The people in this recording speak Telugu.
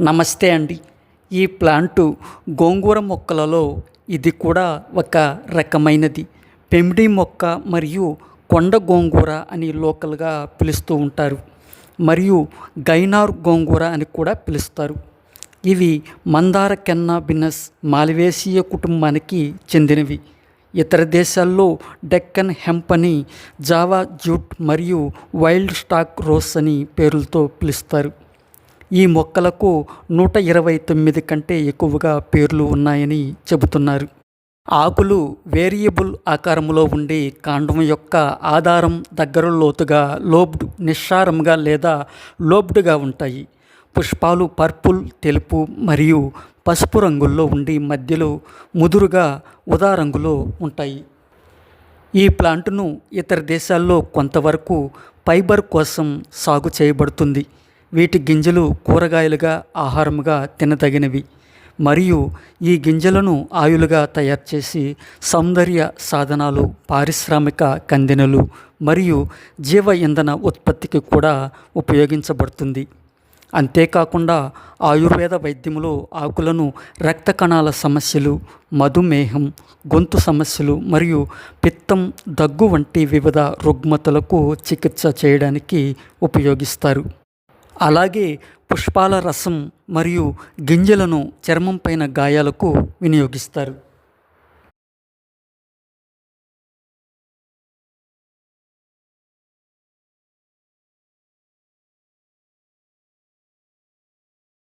నమస్తే అండి. ఈ ప్లాంటు గోంగూర మొక్కలలో ఇది కూడా ఒక రకమైనది. పెమిడి మొక్క మరియు కొండ గోంగూర అని లోకల్గా పిలుస్తూ ఉంటారు. మరియు గైనార్ గోంగూర అని కూడా పిలుస్తారు. ఇవి మందార కెన్నా బినస్ మాల్వేసియ కుటుంబానికి చెందినవి. ఇతర దేశాల్లో డెక్కన్ హెంప్ అని జావా జూట్ మరియు వైల్డ్ స్టాక్ రోస్ అని పేర్లతో పిలుస్తారు. ఈ మొక్కలకు నూట ఇరవై తొమ్మిది కంటే ఎక్కువగా పేర్లు ఉన్నాయని చెబుతున్నారు. ఆకులు వేరియబుల్ ఆకారంలో ఉండి కాండం యొక్క ఆధారం దగ్గర లోతుగా లోబ్డ్ నిస్సారంగా లేదా లోబ్డ్గా ఉంటాయి. పుష్పాలు పర్పుల్ తెలుపు మరియు పసుపు రంగుల్లో ఉండి మధ్యలో ముదురుగా ఉదా రంగులో ఉంటాయి. ఈ ప్లాంట్ను ఇతర దేశాల్లో కొంతవరకు ఫైబర్ కోసం సాగు చేయబడుతుంది. వీటి గింజలు కూరగాయలుగా ఆహారముగా తినదగినవి. మరియు ఈ గింజలను ఆయులుగా తయారు చేసి సౌందర్య సాధనాలు పారిశ్రామిక కందెనలు మరియు జీవ ఇంధన ఉత్పత్తికి కూడా ఉపయోగించబడుతుంది. అంతేకాకుండా ఆయుర్వేద వైద్యములో ఆకులను రక్త కణాల సమస్యలు మధుమేహం గొంతు సమస్యలు మరియు పిత్తం దగ్గు వంటి వివిధ రుగ్మతలకు చికిత్స చేయడానికి ఉపయోగిస్తారు. అలాగే పుష్పాల రసం మరియు గింజలను చర్మం పైన గాయాలకు వినియోగిస్తారు.